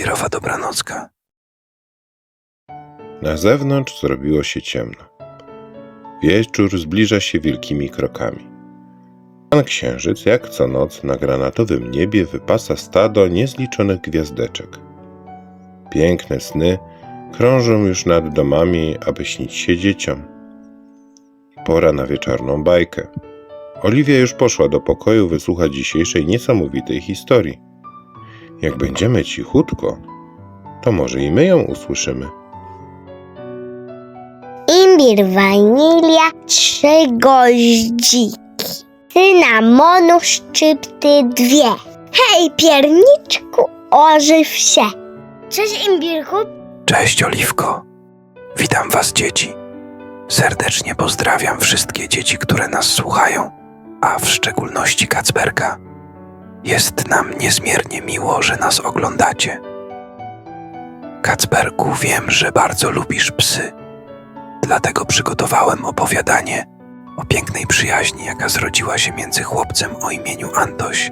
papierowa dobranocka. Na zewnątrz zrobiło się ciemno. Wieczór zbliża się wielkimi krokami. Pan Księżyc, jak co noc, na granatowym niebie wypasa stado niezliczonych gwiazdeczek. Piękne sny krążą już nad domami, aby śnić się dzieciom. Pora na wieczorną bajkę. Oliwia już poszła do pokoju wysłuchać dzisiejszej niesamowitej historii. Jak będziemy cichutko, to może i my ją usłyszymy. Imbir, wanilia, trzy goździki. Cynamonu, szczypty dwie. Hej, pierniczku, ożyw się. Cześć, Imbirku. Cześć, Oliwko. Witam was, dzieci. Serdecznie pozdrawiam wszystkie dzieci, które nas słuchają, a w szczególności Kacperka. Jest nam niezmiernie miło, że nas oglądacie. Kacperku, wiem, że bardzo lubisz psy. Dlatego przygotowałem opowiadanie o pięknej przyjaźni, jaka zrodziła się między chłopcem o imieniu Antoś,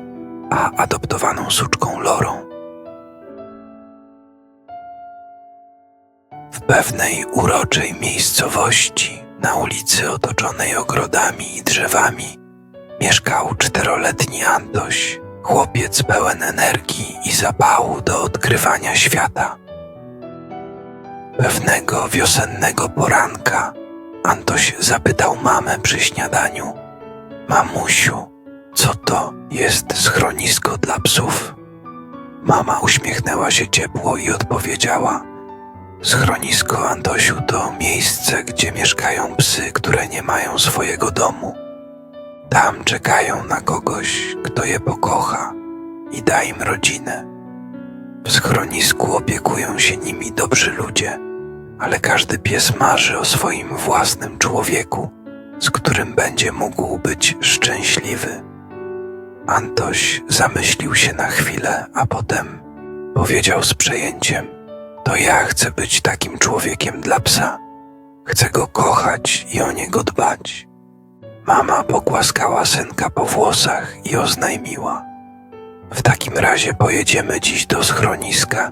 a adoptowaną suczką Lorą. W pewnej uroczej miejscowości, na ulicy otoczonej ogrodami i drzewami, mieszkał czteroletni Antoś, chłopiec pełen energii i zapału do odkrywania świata. Pewnego wiosennego poranka Antoś zapytał mamę przy śniadaniu: Mamusiu, co to jest schronisko dla psów? Mama uśmiechnęła się ciepło i odpowiedziała: Schronisko Antosiu to miejsce, gdzie mieszkają psy, które nie mają swojego domu. Tam czekają na kogoś, kto je pokocha i da im rodzinę. W schronisku opiekują się nimi dobrzy ludzie, ale każdy pies marzy o swoim własnym człowieku, z którym będzie mógł być szczęśliwy. Antoś zamyślił się na chwilę, a potem powiedział z przejęciem – to ja chcę być takim człowiekiem dla psa. Chcę go kochać i o niego dbać. Mama pogłaskała synka po włosach i oznajmiła. W takim razie pojedziemy dziś do schroniska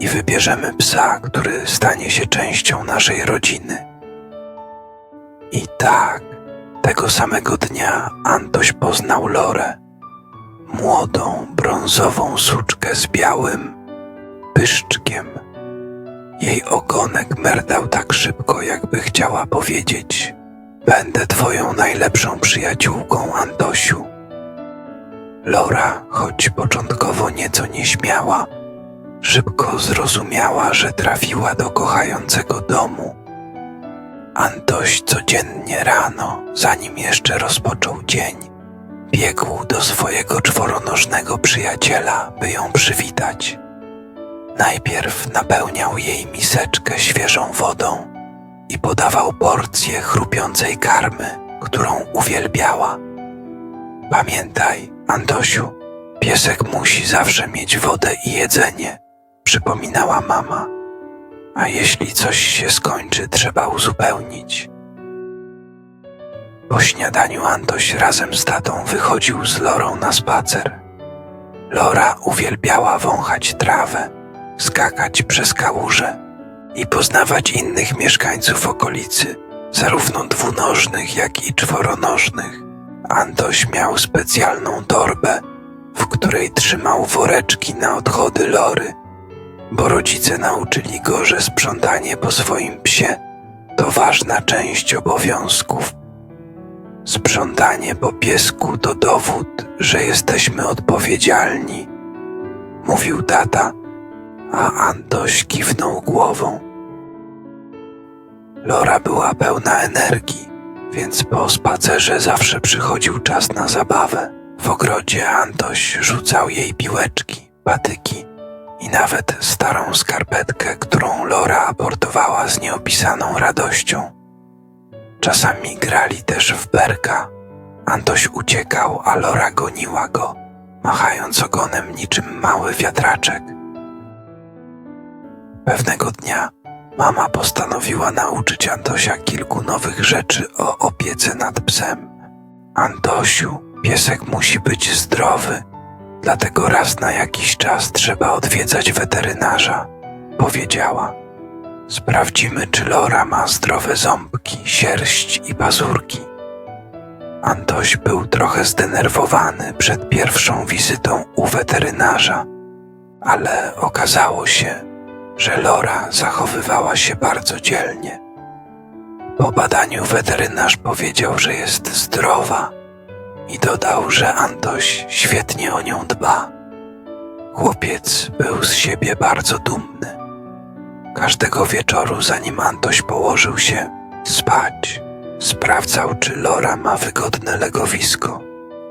i wybierzemy psa, który stanie się częścią naszej rodziny. I tak, tego samego dnia Antoś poznał Lorę. Młodą, brązową suczkę z białym pyszczkiem. Jej ogonek merdał tak szybko, jakby chciała powiedzieć: Będę twoją najlepszą przyjaciółką, Antosiu. Lora, choć początkowo nieco nieśmiała, szybko zrozumiała, że trafiła do kochającego domu. Antoś codziennie rano, zanim jeszcze rozpoczął dzień, biegł do swojego czworonożnego przyjaciela, by ją przywitać. Najpierw napełniał jej miseczkę świeżą wodą i podawał porcję chrupiącej karmy, którą uwielbiała. Pamiętaj, Antosiu, piesek musi zawsze mieć wodę i jedzenie, przypominała mama. A jeśli coś się skończy, trzeba uzupełnić. Po śniadaniu Antoś razem z tatą wychodził z Lorą na spacer. Lora uwielbiała wąchać trawę skakać przez kałuże i poznawać innych mieszkańców okolicy, zarówno dwunożnych, jak i czworonożnych. Antoś miał specjalną torbę, w której trzymał woreczki na odchody Lory, bo rodzice nauczyli go, że sprzątanie po swoim psie to ważna część obowiązków. Sprzątanie po piesku to dowód, że jesteśmy odpowiedzialni, mówił tata a Antoś kiwnął głową. Lora była pełna energii, więc po spacerze zawsze przychodził czas na zabawę. W ogrodzie Antoś rzucał jej piłeczki, patyki i nawet starą skarpetkę, którą Lora aportowała z nieopisaną radością. Czasami grali też w berka. Antoś uciekał, a Lora goniła go, machając ogonem niczym mały wiatraczek. Pewnego dnia mama postanowiła nauczyć Antosia kilku nowych rzeczy o opiece nad psem. Antosiu, piesek musi być zdrowy, dlatego raz na jakiś czas trzeba odwiedzać weterynarza, powiedziała. Sprawdzimy, czy Lora ma zdrowe ząbki, sierść i pazurki. Antoś był trochę zdenerwowany przed pierwszą wizytą u weterynarza, ale okazało się, że Lora zachowywała się bardzo dzielnie. Po badaniu weterynarz powiedział, że jest zdrowa i dodał, że Antoś świetnie o nią dba. Chłopiec był z siebie bardzo dumny. Każdego wieczoru, zanim Antoś położył się spać, sprawdzał, czy Lora ma wygodne legowisko.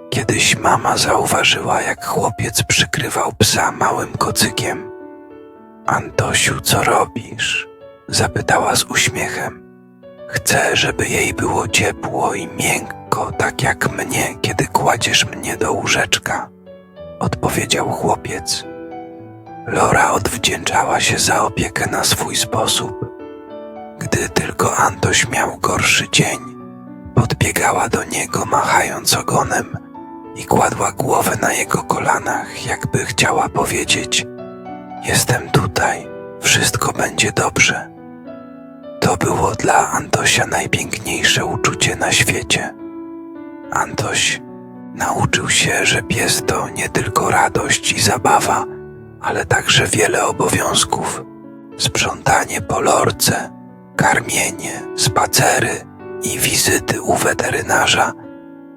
Kiedyś mama zauważyła, jak chłopiec przykrywał psa małym kocykiem. Antosiu, co robisz? zapytała z uśmiechem. Chcę, żeby jej było ciepło i miękko, tak jak mnie, kiedy kładziesz mnie do łóżeczka, odpowiedział chłopiec. Lora odwdzięczała się za opiekę na swój sposób. Gdy tylko Antoś miał gorszy dzień, podbiegała do niego machając ogonem i kładła głowę na jego kolanach, jakby chciała powiedzieć: Jestem tutaj, wszystko będzie dobrze. To było dla Antosia najpiękniejsze uczucie na świecie. Antoś nauczył się, że pies to nie tylko radość i zabawa, ale także wiele obowiązków. Sprzątanie po lorce, karmienie, spacery i wizyty u weterynarza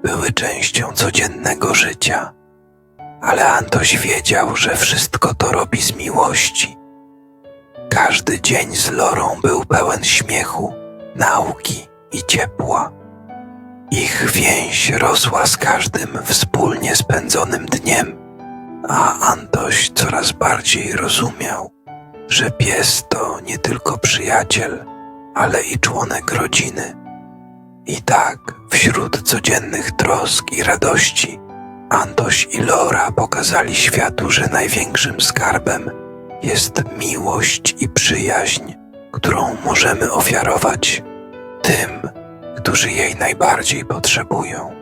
były częścią codziennego życia. Ale Antoś wiedział, że wszystko to robi z miłości. Każdy dzień z Lorą był pełen śmiechu, nauki i ciepła. Ich więź rosła z każdym wspólnie spędzonym dniem, a Antoś coraz bardziej rozumiał, że pies to nie tylko przyjaciel, ale i członek rodziny. I tak, wśród codziennych trosk i radości, Antoś i Lora pokazali światu, że największym skarbem jest miłość i przyjaźń, którą możemy ofiarować tym, którzy jej najbardziej potrzebują.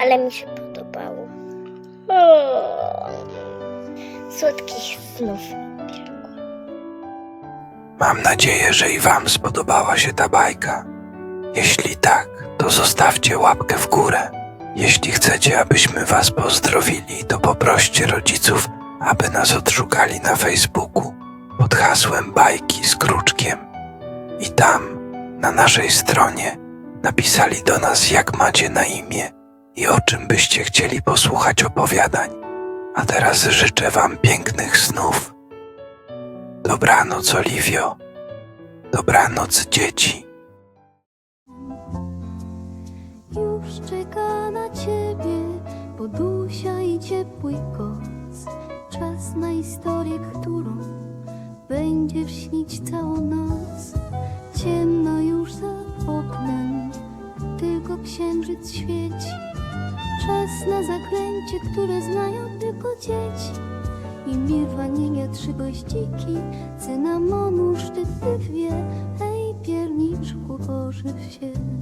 Ale mi się podobało. O, słodkich snów. Mam nadzieję, że i Wam spodobała się ta bajka. Jeśli tak, to zostawcie łapkę w górę. Jeśli chcecie, abyśmy Was pozdrowili, to poproście rodziców, aby nas odszukali na Facebooku pod hasłem Bajki z Kruczkiem. I tam, na naszej stronie, napisali do nas, jak macie na imię i o czym byście chcieli posłuchać opowiadań. A teraz życzę Wam pięknych snów. Dobranoc, Oliwio. Dobranoc, dzieci. Czeka na ciebie podusia i ciepły koc. Czas na historię, którą będziesz śnić całą noc. Ciemno już za oknem, tylko księżyc świeci. Czas na zaklęcie, które znają tylko dzieci. Imbir, wanilia, trzy goździki, cynamonu szczyt dwie. Hej, pierniczku, ożyw się.